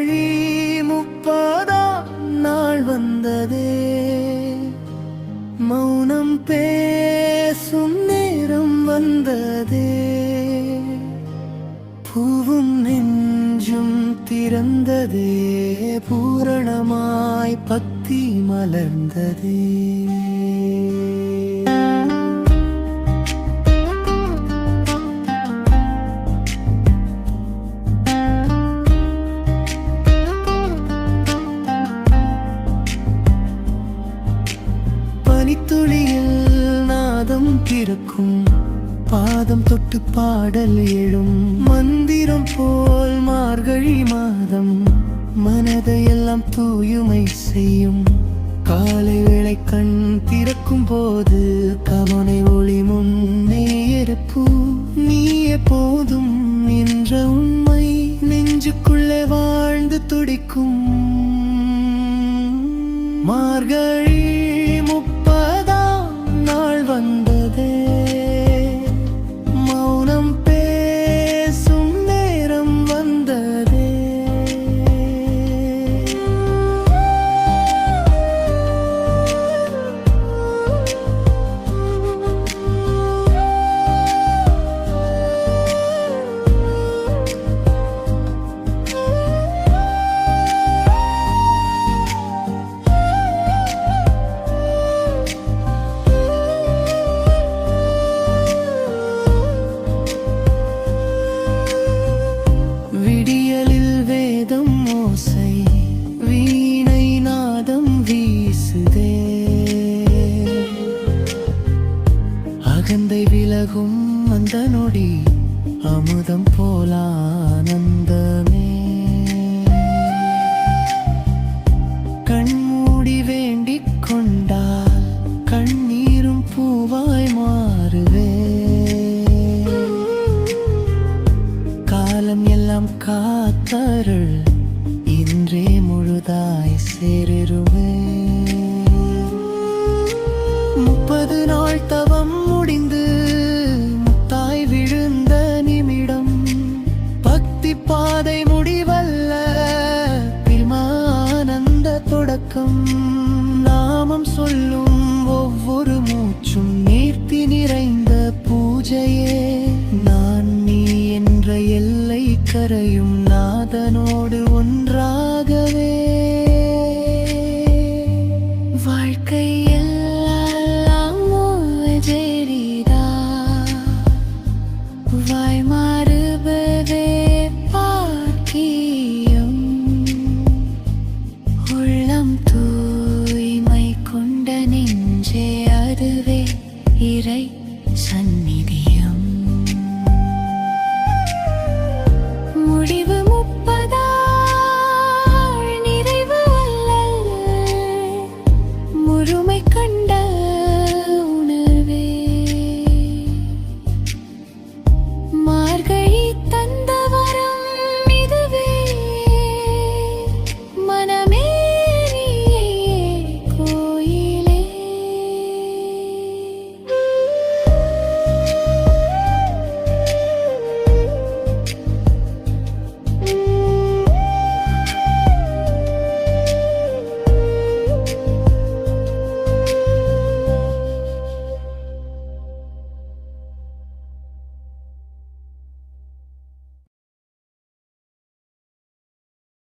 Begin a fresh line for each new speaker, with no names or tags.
வழி முப்பதாம் நாள் வந்ததே. மௌனம் பேசும் நேரம் வந்ததே. பூவும் நெஞ்சும் திறந்ததே. பூரணமாய் பக்தி மலர்ந்ததே. திறக்கும் பாதம் தொட்டு பாடல் எழும். மந்திரம் போல் மார்கழி மாதம். மனதையெல்லாம் தூயுமை செய்யும். காலை வேளை கண் திறக்கும் போது கவனை ஒளி முன்னே இருப்பு நீ எப்போதும் என்ற உண்மை நெஞ்சுக்குள்ளே வாழ்ந்து துடிக்கும். மார்கழி அகந்தை அந்த நொடி அமுதம் போலானந்தமே கண்மூடி வேண்டிக் கொண்டால் கண்ணீரும் பூவாய் மாறுவே. காலம் எல்லாம் காத்தருள் இன்றே முழுதாய் சேருவே பாதை முடிவல்ல. பிரமானந்த தொடக்கம். நாமம் சொல்லும் ஒவ்வொரு மூச்சும் நீர்த்தி நிறைந்த பூஜையே. நான் நீ என்ற எல்லை கரையும் நாதனோடு ஒன்றாகவே. அதுவே இறை சன்